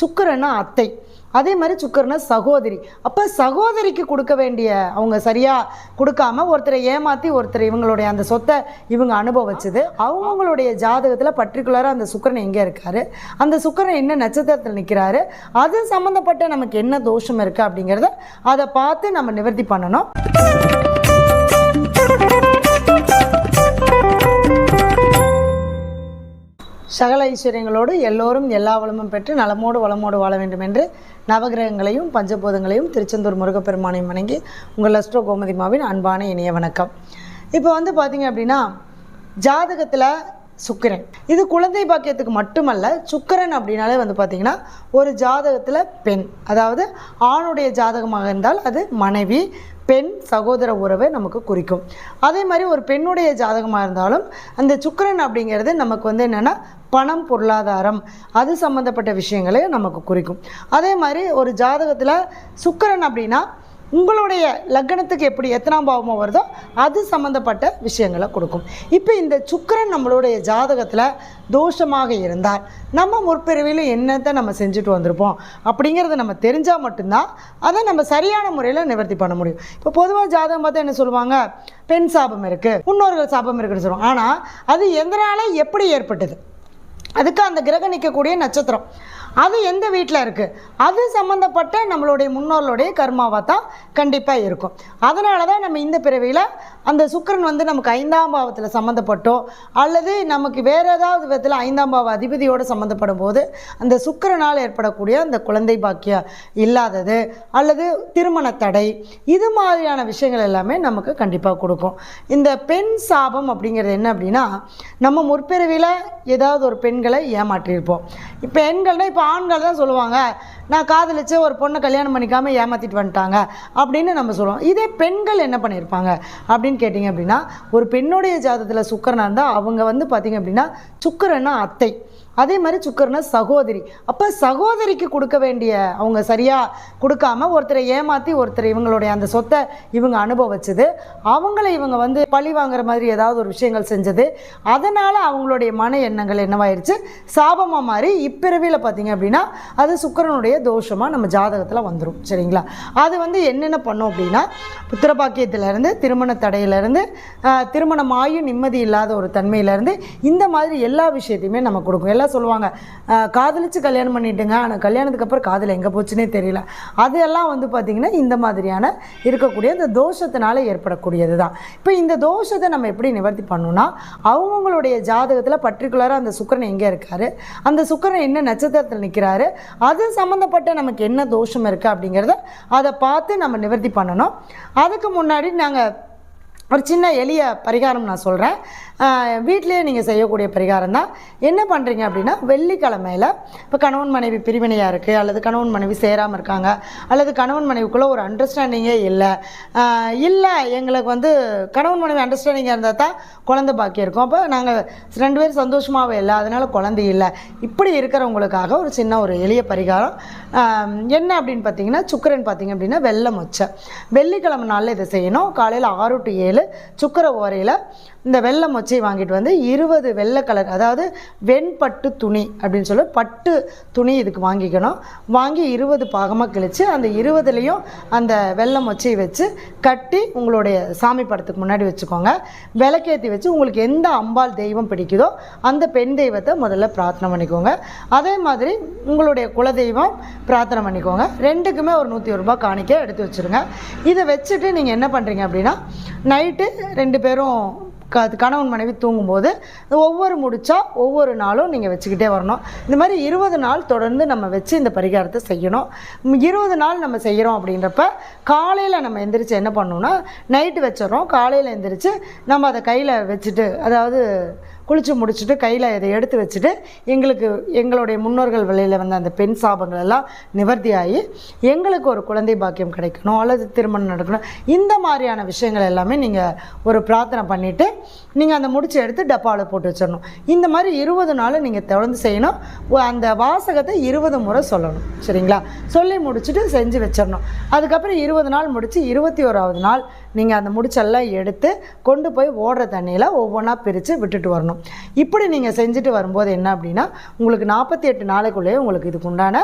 சுக்கரன்னா அத்தை. அதே மாதிரி சுக்கரனா சகோதரி. அப்போ சகோதரிக்கு கொடுக்க வேண்டிய அவங்க சரியாக கொடுக்காம ஒருத்தரை ஏமாற்றி ஒருத்தர் இவங்களுடைய அந்த சொத்தை இவங்க அனுபவிச்சது. அவங்களுடைய ஜாதகத்தில் பர்டிகுலராக அந்த சுக்கரன் எங்கே இருக்காரு? அந்த சுக்கரன் என்ன நட்சத்திரத்தில் நிற்கிறாரு அது சம்மந்தப்பட்ட நமக்கு என்ன தோஷம் இருக்குது அப்படிங்கிறத அதை பார்த்து நம்ம நிவர்த்தி பண்ணணும். சகல ஐஸ்வர்யங்களோடு எல்லோரும் எல்லா வளமும் பெற்று நலமோடு வளமோடு வாழ வேண்டும் என்று நவகிரகங்களையும் பஞ்சபூதங்களையும் திருச்செந்தூர் முருகப்பெருமானையும் வணங்கி உங்கள் அஸ்ட்ரோ கோமதிமாவின் அன்பான இணைய வணக்கம். இப்போ வந்து பார்த்தீங்க அப்படின்னா ஜாதகத்தில் சுக்கிரன். இது குழந்தை பாக்கியத்துக்கு மட்டுமல்ல சுக்கிரன் அப்படின்னாலே வந்து பார்த்தீங்கன்னா ஒரு ஜாதகத்தில் பெண். அதாவது ஆணுடைய ஜாதகமாக இருந்தால் அது மனைவி பெண் சகோதர உறவை நமக்கு குறிக்கும். அதே மாதிரி ஒரு பெண்ணுடைய ஜாதகமாக இருந்தாலும் அந்த சுக்கிரன் அப்படிங்கிறது நமக்கு வந்து என்னென்னா பணம் பொருளாதாரம் அது சம்மந்தப்பட்ட விஷயங்களை நமக்கு குறிக்கும். அதே மாதிரி ஒரு ஜாதகத்தில் சுக்கரன் அப்படின்னா உங்களுடைய லக்னத்துக்கு எப்படி எத்தனாம் பாவமோ வருதோ அது சம்மந்தப்பட்ட விஷயங்களை கொடுக்கும். இப்போ இந்த சுக்கிரன் நம்மளுடைய ஜாதகத்தில் தோஷமாக இருந்தால் நம்ம முற்பிறவியில் என்னத்தை நம்ம செஞ்சுட்டு வந்திருப்போம் அப்படிங்கிறத நம்ம தெரிஞ்சால் மட்டும்தான் அதை நம்ம சரியான முறையில் நிவர்த்தி பண்ண முடியும். இப்போ பொதுவாக ஜாதகம் பார்த்தா என்ன சொல்லுவாங்க? பெண் சாபம் இருக்குது முன்னோர்கள் சாபம் இருக்குன்னு சொல்லுவாங்க. ஆனால் அது எதனால் எப்படி ஏற்பட்டது? அதுக்கு அந்த கிரகம் நிற்கக்கூடிய நட்சத்திரம். அது எந்த வீட்டில் இருக்குது அது சம்மந்தப்பட்ட நம்மளுடைய முன்னோர்களுடைய கர்மாவாக தான் கண்டிப்பாக இருக்கும். அதனால தான் நம்ம இந்த பிறவியில் அந்த சுக்கிரன் வந்து நமக்கு ஐந்தாம் பாவத்தில் சம்மந்தப்பட்டோ அல்லது நமக்கு வேறு ஏதாவது விதத்தில் ஐந்தாம் பாவ அதிபதியோடு சம்மந்தப்படும் போது அந்த சுக்கிரனால் ஏற்படக்கூடிய அந்த குழந்தை பாக்கியம் இல்லாதது அல்லது திருமண தடை இது மாதிரியான விஷயங்கள் எல்லாமே நமக்கு கண்டிப்பாக கொடுக்கும். இந்த பெண் சாபம் அப்படிங்கிறது என்ன அப்படின்னா நம்ம முற்பிறவியில் ஏதாவது ஒரு பெண்களை ஏமாற்றியிருப்போம். இப்போ பெண்கள்னால் இப்போ ஆண்கள் தான் சொல்லுவாங்க நான் காதலிச்சு ஒரு பொண்ணை கல்யாணம் பண்ணிக்காமல் ஏமாற்றிட்டு வந்துட்டாங்க அப்படின்னு நம்ம சொல்லுவோம். இதே பெண்கள் என்ன பண்ணியிருப்பாங்க? அப்படின்னு கேட்டிங்க அப்படின்னா ஒரு பெண்ணுடைய ஜாதத்தில் சுக்கரனாக இருந்தால் அவங்க வந்து பார்த்திங்க அப்படின்னா சுக்கரன்னா அத்தை. அதே மாதிரி சுக்கரனை சகோதரி. அப்போ சகோதரிக்கு கொடுக்க வேண்டிய அவங்க சரியாக கொடுக்காம ஒருத்தரை ஏமாற்றி ஒருத்தர் இவங்களுடைய அந்த சொத்தை இவங்க அனுபவிச்சது. அவங்கள இவங்க வந்து பழி வாங்குற மாதிரி ஏதாவது ஒரு விஷயங்கள் செஞ்சது. அதனால் அவங்களுடைய மன எண்ணங்கள் என்னவாயிருச்சு? சாபமாக மாறி இப்பிறவியில் பார்த்தீங்க அப்படின்னா அது சுக்கரனுடைய தோஷமாக நம்ம ஜாதகத்தில் வந்துடும் சரிங்களா? அது வந்து என்னென்ன பண்ணோம் அப்படின்னா புத்திரபாக்கியத்திலேருந்து திருமண தடையிலேருந்து திருமணமாயும் நிம்மதி இல்லாத ஒரு தன்மையிலேருந்து இந்த மாதிரி எல்லா விஷயத்தையுமே நம்ம கொடுக்கும். எல்லாம் சொல்லுவாங்க காதலிச்சு கல்யாணம் பண்ணிட்டுங்க. ஆனால் கல்யாணத்துக்கு அப்புறம் காதல் எங்கே போச்சுன்னே தெரியல. அதெல்லாம் வந்து பார்த்திங்கன்னா இந்த மாதிரியான இருக்கக்கூடிய இந்த தோஷத்தினால ஏற்படக்கூடியது தான் இப்போ இந்த தோஷத்தை நம்ம எப்படி நிவர்த்தி பண்ணணும்னா அவங்கவுங்களுடைய ஜாதகத்தில் பர்டிகுலராக அந்த சுக்கரன் எங்கே இருக்காரு அந்த சுக்கரன் என்ன நட்சத்திரத்தில் நிற்கிறாரு அது சம்மந்தப்பட்ட நமக்கு என்ன தோஷம் இருக்குது அப்படிங்கிறத அதை பார்த்து நம்ம நிவர்த்தி பண்ணணும். அதுக்கு முன்னாடி நாங்கள் ஒரு சின்ன எளிய பரிகாரம் நான் சொல்கிறேன் வீட்டிலேயே நீங்கள் செய்யக்கூடிய பரிகாரம் தான். என்ன பண்ணுறீங்க அப்படின்னா வெள்ளிக்கிழமையில் இப்போ கணவன் மனைவி பிரிவினையாக இருக்குது அல்லது கணவன் மனைவி சேராமல் இருக்காங்க அல்லது கணவன் மனைவிக்குள்ளே ஒரு அண்டர்ஸ்டாண்டிங்கே இல்லை. இல்லை எங்களுக்கு வந்து கணவன் மனைவி அண்டர்ஸ்டாண்டிங்காக இருந்தால் தான் குழந்தை பாக்கி இருக்கும். அப்போ நாங்கள் ரெண்டு பேரும் சந்தோஷமாகவே இல்லை அதனால் குழந்தை இல்லை. இப்படி இருக்கிறவங்களுக்காக ஒரு சின்ன ஒரு எளிய பரிகாரம். என்ன அப்படின்னு பார்த்தீங்கன்னா சுக்கரன் பார்த்தீங்க அப்படின்னா வெள்ளை மொச்சை. வெள்ளிக்கிழமை நாளில் இதை செய்யணும். காலையில் ஆறு டு ஏழு சுக்கர ஓரையில் இந்த வெள்ளை மொச்சை வாங்கிட்டு வந்து இருபது வெள்ளை கலர் அதாவது வெண்பட்டு துணி அப்படின்னு சொல்லி பட்டு துணி இதுக்கு வாங்கிக்கணும். வாங்கி இருபது பாகமாக கிழித்து அந்த இருபதுலேயும் அந்த வெள்ளை மொச்சையை வச்சு கட்டி உங்களுடைய சாமி படத்துக்கு முன்னாடி வச்சுக்கோங்க. விளக்கேற்றி வச்சு உங்களுக்கு எந்த அம்பாள் தெய்வம் பிடிக்குதோ அந்த பெண் தெய்வத்தை முதல்ல பிரார்த்தனை பண்ணிக்கோங்க. அதே மாதிரி உங்களுடைய குலதெய்வம் பிரார்த்தனை பண்ணிக்கோங்க. ரெண்டுக்குமே ஒரு நூற்றி ஒரு ரூபாய் காணிக்க எடுத்து வச்சுருங்க. இதை வச்சுட்டு நீங்கள் என்ன பண்ணுறீங்க அப்படின்னா நைட்டு ரெண்டு பேரும் க கணவன் மனைவி தூங்கும்போது ஒவ்வொரு முடிச்சா ஒவ்வொரு நாளும் நீங்கள் வச்சுக்கிட்டே வரணும். இந்த மாதிரி இருபது நாள் தொடர்ந்து நம்ம வச்சு இந்த பரிகாரத்தை செய்யணும். இருபது நாள் நம்ம செய்கிறோம் அப்படின்றப்ப காலையில் நம்ம எந்திரிச்சு என்ன பண்ணணும்னா நைட்டு வச்சிடறோம். காலையில் எந்திரிச்சு நம்ம அதை கையில் வச்சுட்டு அதாவது குளித்து முடிச்சுட்டு கையில் இதை எடுத்து வச்சுட்டு எங்களுக்கு எங்களுடைய முன்னோர்கள் வழியில் வந்த அந்த பெண் சாபங்கள் எல்லாம் நிவர்த்தி ஆகி எங்களுக்கு ஒரு குழந்தை பாக்கியம் கிடைக்கணும் அல்லது திருமணம் நடக்கணும் இந்த மாதிரியான விஷயங்கள் எல்லாமே நீங்கள் ஒரு பிரார்த்தனை பண்ணிவிட்டு நீங்கள் அந்த முடிச்சு எடுத்து டப்பாவில் போட்டு வச்சிடணும். இந்த மாதிரி இருபது நாள் நீங்கள் தொடர்ந்து செய்யணும். அந்த வாசகத்தை இருபது முறை சொல்லணும். சரிங்களா? சொல்லி முடிச்சுட்டு செஞ்சு வச்சிடணும். அதுக்கப்புறம் இருபது நாள் முடித்து இருபத்தி ஓராவது நாள் நீங்கள் அந்த முடிச்செல்லாம் எடுத்து கொண்டு போய் ஓடுற தண்ணியில் ஒவ்வொன்றா பிரித்து விட்டுட்டு வரணும். இப்படி நீங்கள் செஞ்சுட்டு வரும்போது என்ன அப்படின்னா உங்களுக்கு நாற்பத்தி எட்டு நாளைக்குள்ளேயே உங்களுக்கு இதுக்கு உண்டான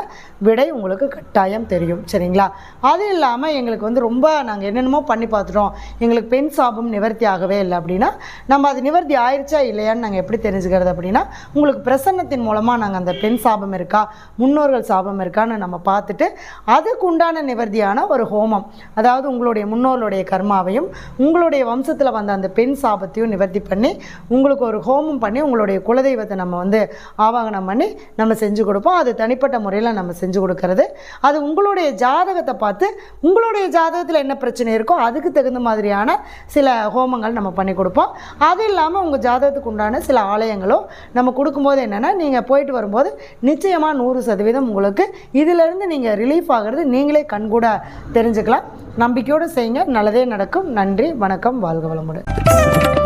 விடை உங்களுக்கு கட்டாயம் தெரியும். சரிங்களா? அது இல்லாமல் எங்களுக்கு வந்து ரொம்ப நாங்கள் என்னென்னமோ பண்ணி பார்த்துட்டோம். எங்களுக்கு பெண் சாபம் நிவர்த்தி ஆகவே இல்லை அப்படின்னா நம்ம அது நிவர்த்தி ஆயிடுச்சா இல்லையான்னு நாங்கள் எப்படி தெரிஞ்சுக்கிறது அப்படின்னா உங்களுக்கு பிரசன்னத்தின் மூலமாக நாங்கள் அந்த பெண் சாபம் இருக்கா முன்னோர்கள் சாபம் இருக்கான்னு நம்ம பார்த்துட்டு அதுக்கு உண்டான நிவர்த்தியான ஒரு ஹோமம் அதாவது உங்களுடைய முன்னோர்களுடைய கர்மாவையும் உங்களுடைய வம்சத்தில் வந்த அந்த பெண் சாபத்தையும் நிவர்த்தி பண்ணி உங்களுக்கு ஒரு ஹோமம் பண்ணி உங்களுடைய குலதெய்வத்தை நம்ம வந்து ஆவாகனம் பண்ணி நம்ம செஞ்சு கொடுப்போம். அது தனிப்பட்ட முறையில் நம்ம செஞ்சு கொடுக்கறது. அது உங்களுடைய ஜாதகத்தை பார்த்து உங்களுடைய ஜாதகத்தில் என்ன பிரச்சனை இருக்கோ அதுக்கு தகுந்த மாதிரியான சில ஹோமங்கள் நம்ம பண்ணி கொடுப்போம். அது இல்லாமல் உங்கள் ஜாதகத்துக்கு உண்டான சில ஆலயங்களும் நம்ம கொடுக்கும்போது என்னென்னா நீங்கள் போயிட்டு வரும்போது நிச்சயமாக நூறு சதவீதம் உங்களுக்கு இதிலிருந்து நீங்கள் ரிலீஃப் ஆகிறது நீங்களே கண்கூட தெரிஞ்சுக்கலாம். நம்பிக்கையோடு செய்யுங்க. நல்லதே நடக்கும். நன்றி வணக்கம் வாழ்க வளமுடன்.